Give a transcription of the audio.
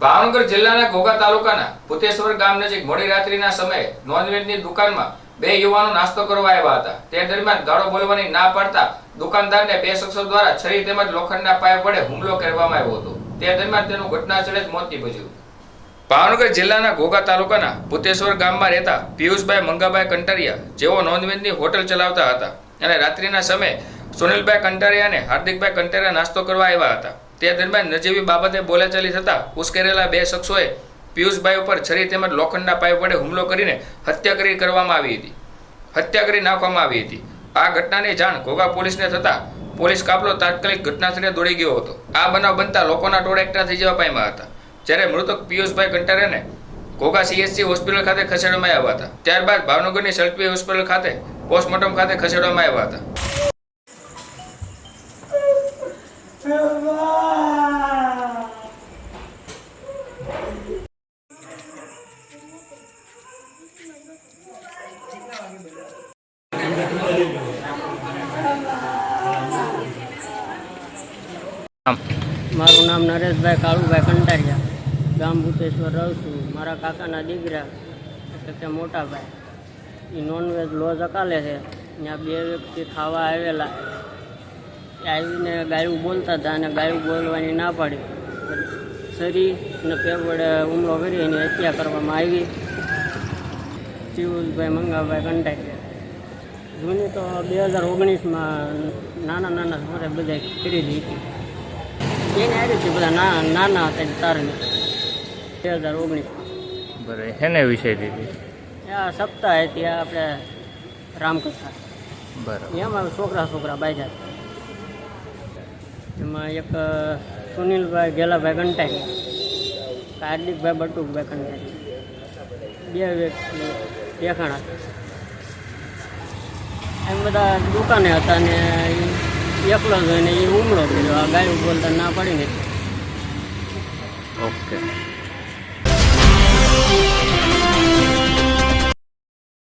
ભાવનગર જિલ્લાના ઘોઘા તાલુકાના પુતેશ્વર ગામ નજીક મોડી રાત્રિના સમયે નોનવેજની દુકાનમાં બે યુવાનો નાસ્તો કરવા આવ્યા હતા. તે દરમિયાન ગાળો બોલવાની ના પાડતા દુકાનદારને બે શખ્સો દ્વારા છરી તેમજ લોખંડના પાઇપ વડે હુમલો કરવામાં આવ્યો હતો. તે દરમિયાન તેનું ઘટના સ્થળે જ મોત નીપજ્યું. ભાવનગર જિલ્લાના ઘોઘા તાલુકાના પુતેશ્વર ગામમાં રહેતા પિયુષભાઈ મંગાભાઈ કંટારિયા જેઓ નોનવેજની હોટલ ચલાવતા હતા અને રાત્રિના સમયે સુનિલભાઈ કંટારિયા અને હાર્દિકભાઈ કંટારિયા નાસ્તો કરવા આવ્યા હતા. તે દરમિયાન નજીવી બાબતે બોલાચાલી થતા ઉશ્કેરેલા બે શખ્સોએ પિયુષભાઈ ઉપર છરી તેમજ લોખંડના પાઇપ વડે હુમલો કરીને હત્યા કરી કરવામાં આવી હતી. હત્યા કરી નાખવામાં આવી હતી. આ ઘટનાની જાણ ઘોઘા પોલીસને થતા પોલીસ કાફલો તાત્કાલિક ઘટનાસ્થળે દોડી ગયો હતો. આ બનાવ બનતા લોકોના ટોળા એકઠા થઈ જવા પામ્યા હતા. જ્યારે મૃતક પિયુષભાઈ કંટારેને ઘોઘા સીએસસી હોસ્પિટલ ખાતે ખસેડવામાં આવ્યા હતા. ત્યારબાદ ભાવનગરની સલ્પી હોસ્પિટલ ખાતે પોસ્ટમોર્ટમ ખાતે ખસેડવામાં આવ્યા હતા. મારું નામ નરેશભાઈ કાળુભાઈ કંટારિયા, ગામ ભૂતેશ્વર રહું છું. મારા કાકાના દીકરા, એટલે કે મોટાભાઈ, એ નોનવેજ લોજ અકાલે છે. ત્યાં બે વ્યક્તિ ખાવા આવેલા. એ આવીને ગાયું બોલતા હતા અને ગાયું બોલવાની ના પાડી. શરી અને પેવડે હુમલો કરી એની હત્યા કરવામાં આવી. પિયુષભાઈ મંગાભાઈ કંટારિયા. જૂની તો બે હજાર ઓગણીસમાં નાના નાના છોકરા બધા કરી હતી એને આવી હતી બધા નાના હતા તારને બે હજાર ઓગણીસ બરાબર. એને વિષય દીધી આ સપ્તાહ હતી આપણે રામકથા. બરાબર. એમાં છોકરા છોકરા બાજા એમાં એક સુનિલભાઈ ગેલાભાઈ કંટાઈ હાર્દિકભાઈ બટુકભાઈ કંટાઈ બે વ્યક્તિ દેખાણા. એમ બધા દુકાને હતા ને એકલો જોઈને એ હુમલો કર્યો. આ ગાયું બોલતા ના પડીને ઓકે.